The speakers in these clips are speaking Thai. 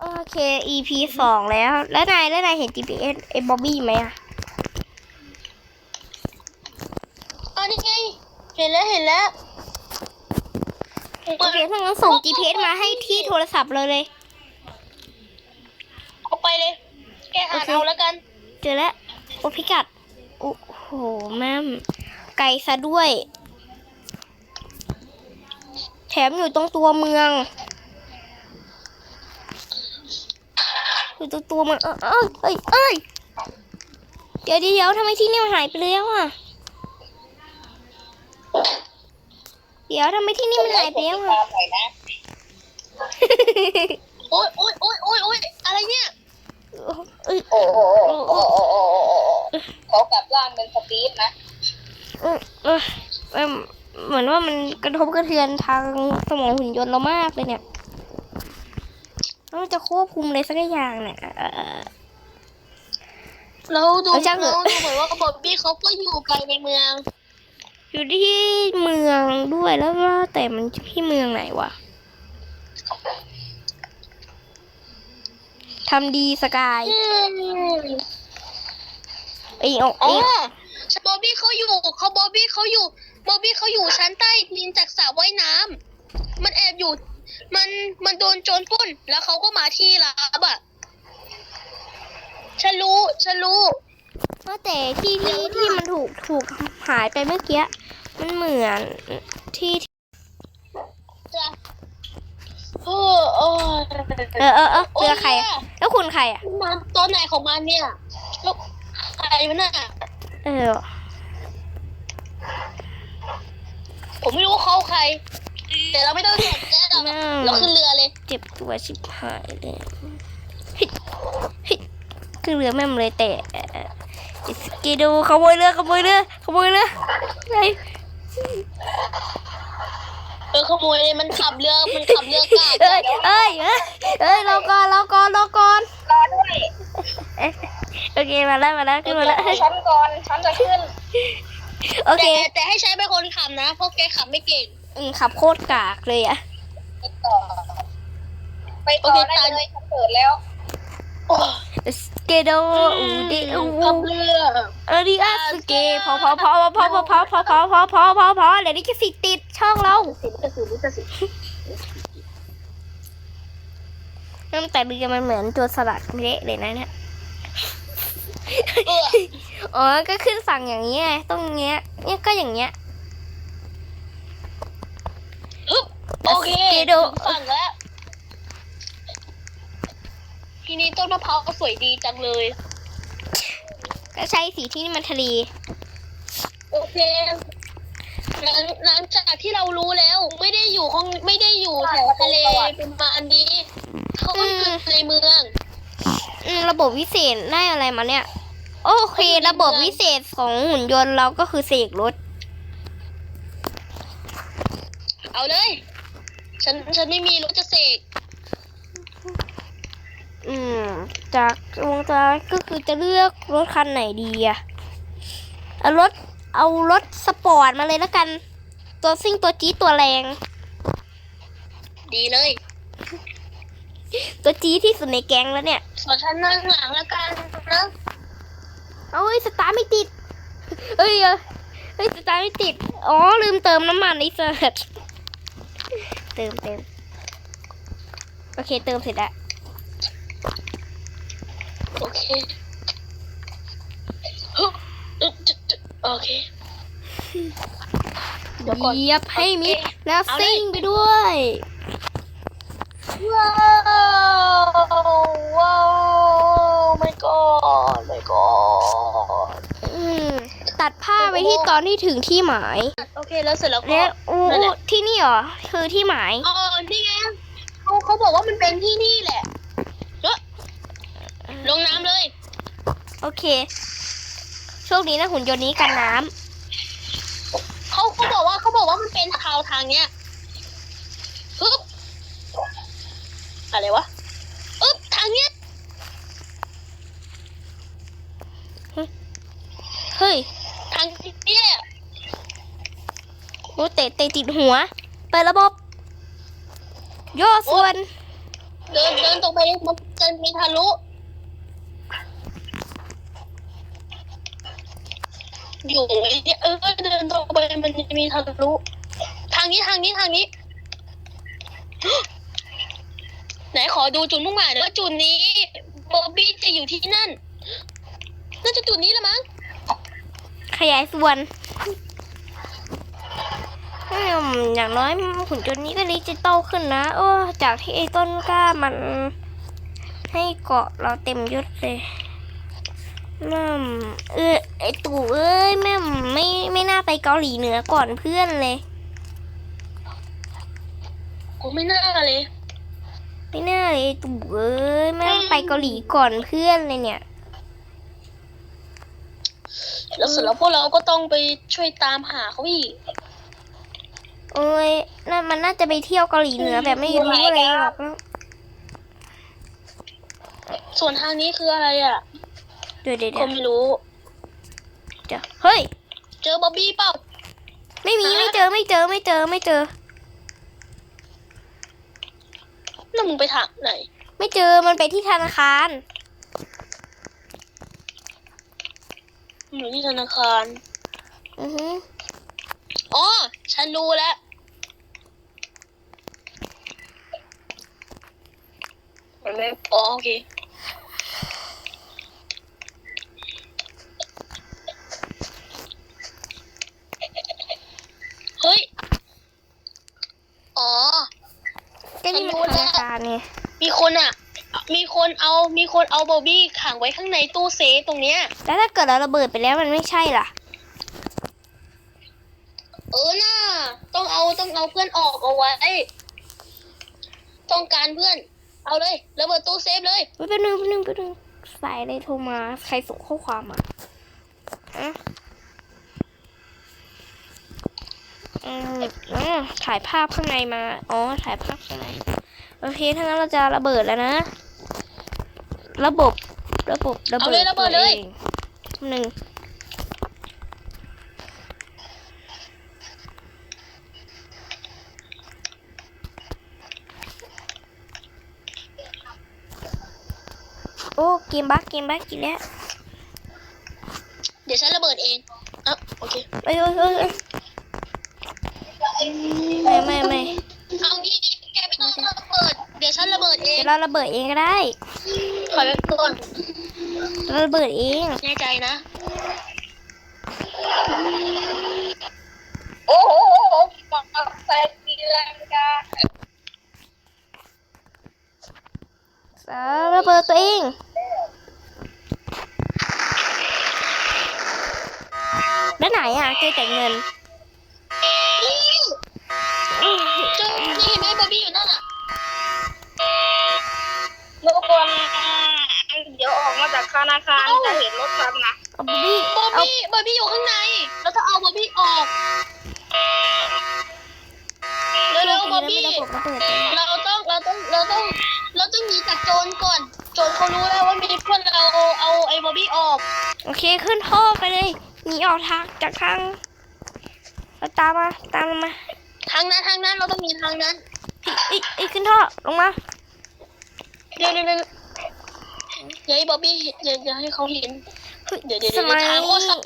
โอเค EP สองแล้ว แล้วนายแล้วนายเห็น GPS ไอ้บ๊อบบี้ไหมอะอ๋อนี่ไงเห็นแล้วเห็นแล้ว โอเคถ้างั้นส่ง GPS มาให้ที่โทรศัพท์เลยเลย เอาไปเลย แกอ่านโอเค เอาแล้วกัน เจอแล้วโอ้พิกัด โอ้โหแม่มไกลซะด้วย แถมอยู่ตรงตัวเมือง อยู่ตรงตัวเมืองเออเอยเอ้ยเอ้ยเดี๋ยวเดี๋ยวทำไมที่นี่มันหายไปแล้วอะ เดี๋ยวทำไมที่นี่มันหายไปแล้วอะหน่อยนะโอ๊ยโอ๊ยโอ๊ยโอ๊ยโอ๊ยอะไรเนี่ยเอ้ยโอ้โหโอ้โหโอ้โหโอ้โหโอ้โหเขากลับร่างเป็นสตีฟนะเออเออเอิ่มเหมือนว่ามันกระทบกระเทือนทางสมองหุ่นยนต์เรามากเลยเนี่ย แล้วมันจะควบคุมอะไรสักอย่างเนี่ยเอ่อเราดูเอาช่างเถเราอะดูเหมือนว่าบอบบี้เขาก็อยู่ไกลในเมือง อยู่ที่เมืองด้วยแล้วว่าแต่มันที่เมืองไหนวะทำดีสกายไอ้ยเอาอ๋อไอ้ยฉันบอบบี้เขาอยู่เขาบอบบี้เขาอยู่บอบบี้เขาอยู่ชั้นใต้ดินจากสระว่ายน้ำมันแอบอยู่ มันมันโดนโจรปล้น แล้วเขาก็มาที่รับอะฉันรู้ฉันรู้ว่าแต่ที่ที่ที่มันถูกถูกหายไปเมื่อกี้มันเหมือนที่จ้ะเออเออเออเออเออเรือใครอะแล้วคุณใครอะมันตัวไหนของมันเนี่ยแล้วใครมันน่ะเออ ผมไม่รู้ว่าเขาใคร แต่เราไม่ต้องสนใจหรอกน่า เราขึ้นเรือเลย เจ็บตัวชิบหายเลยเฮ้ยเฮ้ยคือเรือแม่มเลยแต่อิสกิโดขโมยเรือขโมยเรือขโมยเรือไงเออขโมยเลยมันขับเรือมันขับเรือกาดเอ้ยเอ้ยเอ้ยเอ้ยรอก่อนรอก่อนรอก่อนรอด้วยเอ๊ะโอเคมาแล้วมาแล้วขึ้นมาแล้วฉันก่อนฉันจะขึ้นโอเคแต่แต่ให้ใช้เป็นคนขับนะเพราะแกขับไม่เก่งอืมขับโคตรกากเลยอะไป ต่อ ไปต่อได้เลยฉันเปิดแล้วโอ้สเกโดอูเดอูเออริอาสเกพอพอพอพอพอพอพอพอพอพอพอพอเดี๋ยวนี้จะสิติดช่องเราสิลิขสิทธิ์ลิขสิทธิ์ตั้งแต่เรือมันเหมือนตัวสลัดเละเลยนะเนี่ยอออ๋อก็ขึ้นฝั่งอย่างนี้ไงตรงเนี้ยเนี่ยก็อย่างเงี้ย ฮึบ โอเคสเกโดถึงฝั่งแล้ว ทีนี้ต้นมะพร้าวสวยดีจังเลย ก็ใช่สีที่นี่มันทะเลโอเคหลังหลังจากที่เรารู้แล้ว ไม่ได้อยู่ห้องไม่ได้อยู่แถวทะเลประมาณนี้ เขาก็อยู่ในเมือง อืมระบบวิเศษได้อะไรมาเนี่ย โอเค ระบบวิเศษของหุ่นยนต์เราก็คือเสกรถ เอาเลย ฉันฉันไม่มีรถจะเสกอืม จากวงจรก็คือจะเลือกรถคันไหนดีอะเอารถเอารถสปอร์ตมาเลยแล้วกัน ตัวซิ่งตัวจี๊ดตัวแรง ดีเลย ตัวจี๊ดที่สุดในแก๊งแล้วเนี่ยส่วนฉันนั่งหลังแล้วกันนะเอาเฮ้ยสตาร์ทไม่ติดเฮ้ยเอ้ยเฮ้ยสตาร์ทไม่ติด อ๋อลืมเติมน้ำมันไอ้เสิร์ต เติมเติมโอเคเติมเสร็จแล้วโอเคฮึบโอเคเดี๋ยวก่อนเหยียบให้มิดโอเคแล้วเอาเลยซิ่งไปด้วยว้าวว้าวไม่กอดไม่กอดอืม ตัดผ้าไปที่ตอนที่ถึงที่หมายโอเคแล้วเสร็จแล้วก็แล้วอู้นั่นแหละที่นี่เหรอคือที่หมาย อ๋อนี่ไงเขาเขาบอกว่ามันเป็นที่นี่แหละเอ้อลงน้ำเลยโอเค โชคดีนะหุ่นยนต์นี้กันน้เขาเขาบอกว่าเขาบอกว่ามันเป็นทางทางเนี้ยฮึบอะไรวะอึ๊บทางเนี้ยำเฮ้ย ทางเนี้ย โอ้เตะเตะติดหัวเปิดระบบย่อส่วน เดินเดินตรงไปมันจะมีทะลุอยู่เนี่ยเออเดินตรงไปมันจะมีทะลุทางนี้ทางนี้ทางนี้ ไหนขอดูจุดมุ่งหมายหน่อยว่าจุดนี้บอบบี้จะอยู่ที่นั่น น่าจะจุดนี้ละมั้งขยายส่วน อืมอย่างน้อยหุ่นจนต์นี้ก็ดิจิตอลขึ้นนะโอ้จากที่ไอ้ต้นกล้ามัน ให้เกาะเราเต็มยศเลยแม่มเออไอตู่เอ้ยแม่มไม่ไม่น่าไปเกาหลีเหนือก่อนเพื่อนเลยกูไม่น่าเลยไม่น่าเลยไอ้ตู่เอ้ยแม่งไปเกาหลีก่อนเพื่อนเลยเนี่ยแล้วเสร็จแล้วพวกเราก็ต้องไปช่วยตามหาเขาอีก โอ้ยนั่นมันน่าจะไปเที่ยวเกาหลีเหนือแบบไม่รู้อะไรหรอกแล้วส่วนทางนี้คืออะไรอะเดี๋ยวเดี๋ยวก็เดี๋ยวไม่รู้ เดี๋ยวเฮ้ย เจอบ๊อบบี้เปล่า ไม่มีไม่เจอไม่เจอไม่เจอไม่เจอ แล้วมึงไปทางไหน ไม่เจอมันไปที่ธนาคารอยู่ที่ธนาคาร อือฮึอ๋อ ฉันรู้แล้ว มันไม่อ๋อโอเคเฮ้ย อ๋อ ก็นี่ฉันรู้มันแล้วธนาคารไงมีคนอะ มีคนเอา มีคนเอาบอบบี้ขังไว้ข้างในตู้เซฟตรงเนี้ย แล้วถ้าเกิดเราระเบิดไปแล้วมันไม่ใช่ล่ะ เออน่าต้องเอาต้องเอาเพื่อนออกเอาไว้ ต้องการเพื่อน เอาเลยระเบิดตู้เซฟเลยเฮ้ยแป๊บนึงแป๊บนึงแป๊บนึงสายอะไรโทรมา ใครส่งข้อความมาอะอืมอ๋อถ่ายภาพข้างในมา อ๋อ ถ่ายภาพข้างใน โอเค ถ้างั้นเราจะระเบิดแล้วนะ ระบบ ระบบ ระเบิดเอาเลยระเบิดเลย ตัวองหนึ่ง โอ้เกมบักเกมบักกินแล้วเดี๋ยวฉันระเบิดเองอะโอเคเอ้ยเอ้ยเอ้ยเอ้ยไม่ไม่ไม่เอางี้แกไม่ต้องระเบิด เดี๋ยวฉันระเบิดเองเดี๋ยวเราระเบิดเองก็ได้ถอยไปก่อนเราระเบิดเองแน่ใจนะ โอ้โหปักใส่ตีลังกาสาระเบิดตัวเอง แล้วไหนอะเจอแต่เงินเจอนี่เห็นไหมบอบบี้อยู่นั่นอะทุกคนเดี๋ยวออกมาจากธนาคารจะเห็นรถฉันนะบอบบี้บอบบี้บอบบี้อยู่ข้างในแล้วถ้าเอาบอบบี้ออกเร็วๆบอบบี้เราต้องเราต้องเราต้องเราต้องหนีจากโจรก่อน โจรเขารู้แล้วว่ามีเพื่อนเราเอาเอาไอ้บอบบี้ออก โอเคขึ้นท่อไปเลย หนีออกทางจากทางเราตามมาตามมาทางนั้นทางนั้นเราต้องหนีทางนั้นอีอีอีขึ้นท่อลงมาเดี๋ยวเดี๋ยวเดี๋ยวอย่าให้บอบบี้เห็นอย่าอย่าให้เขาเห็นเฮ้ยเดี๋ยวเดี๋ยวสเดี๋ยวมัยทางโคตรซับ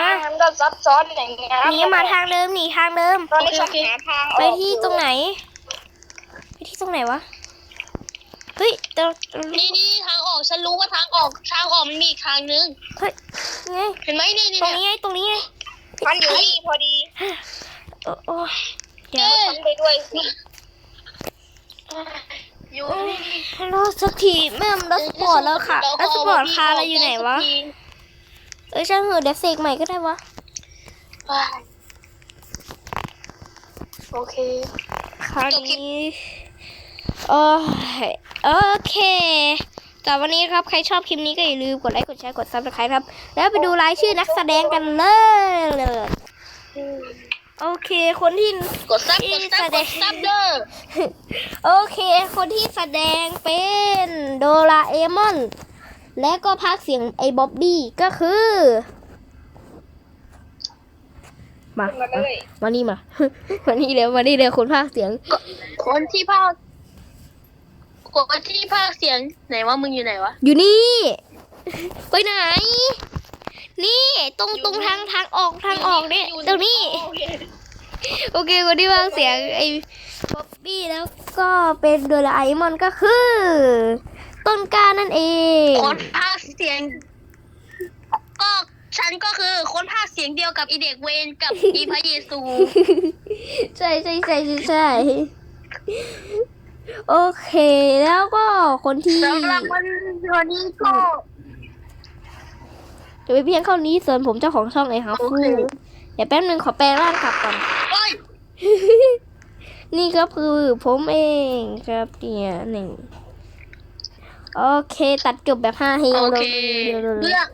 มามันก็ซับซ้อนอย่างเงี้ยหนีมาทางเดิมหนีทางเดิมตอนนี้ฉันหาทางออกไปที่ตรงไหน ไปที่ตรงไหนวะเฮ้ยเดี๋ยวเดี๋ยวนี่นี่ทาง ออกฉันรู้ว่าทางออกทางออกมันมีอีกทางนึง เฮ้ยไงเห็นไหมนี่นี่ตรงเนี่ยนี้ไงตรงนี้ไงมันอยู่นี่พอดีโอ้โอ้เดี๋ยวเอ๊ะฉันไปด้วยสิอยู่นี่รอสักทีแม่มรถสปอร์ตแล้วค่ะรถสปอร์ตคาร์เราอยู่ไหนวะเอ้ยช่างเหอะเดี๋ยวเสกใหม่ก็ได้วะว้ายโอเคคราวจบคลิปนี้โอ้ยโอเค แต่วันนี้ครับ ใครชอบคลิปนี้ก็อย่าลืมกดไลค์ กดแชร์ กดซับสไครต์ครับ แล้วไปดูรายชื่อนักแสดงกันเลย โอเค คนที่กดซับกดซับกดซับเด้อโอเค คนที่แสดงเป็นโดราเอมอน และก็พากเสียงไอ้บ๊อบบี้ก็คือมา มานี่มา มานี่เร็ว มานี่เร็วคนพากเสียง คนที่ภาค คนที่พากย์เสียงไหนว่ามึงอยู่ไหนวะ อยู่นี่ไปไหน นี่ตรงตรงทางทางออกทางออกเนี่ยตรงนี้ โอเคโอเคคนที่วางเสียงไอ้ป๊อปปี้แล้วก็เป็นโดราเอมอนก็คือ ต้นกล้านั่นเองคนพากย์เสียง ก็ฉันก็คือคนพากย์เสียงเดียวกับอีเด็กเวนกับอีพระเยซู ใช่ใช่ใช่ใช่ใช่ โอเค แล้วก็คนที่ สำหรับวันนี้ก็จะไปเพียงเท่านี้ส่วนผมเจ้าของช่องไอ้ฮาโอฟูเคเดี๋ยวแป๊บนึงขอแปลงร่างกลับก่อนโอ้ยนี่ก็คือผมเองครับเนี่ยหนึ่งโอเค ตัดจบแบบห้าเฮลโอเลเคยเลือก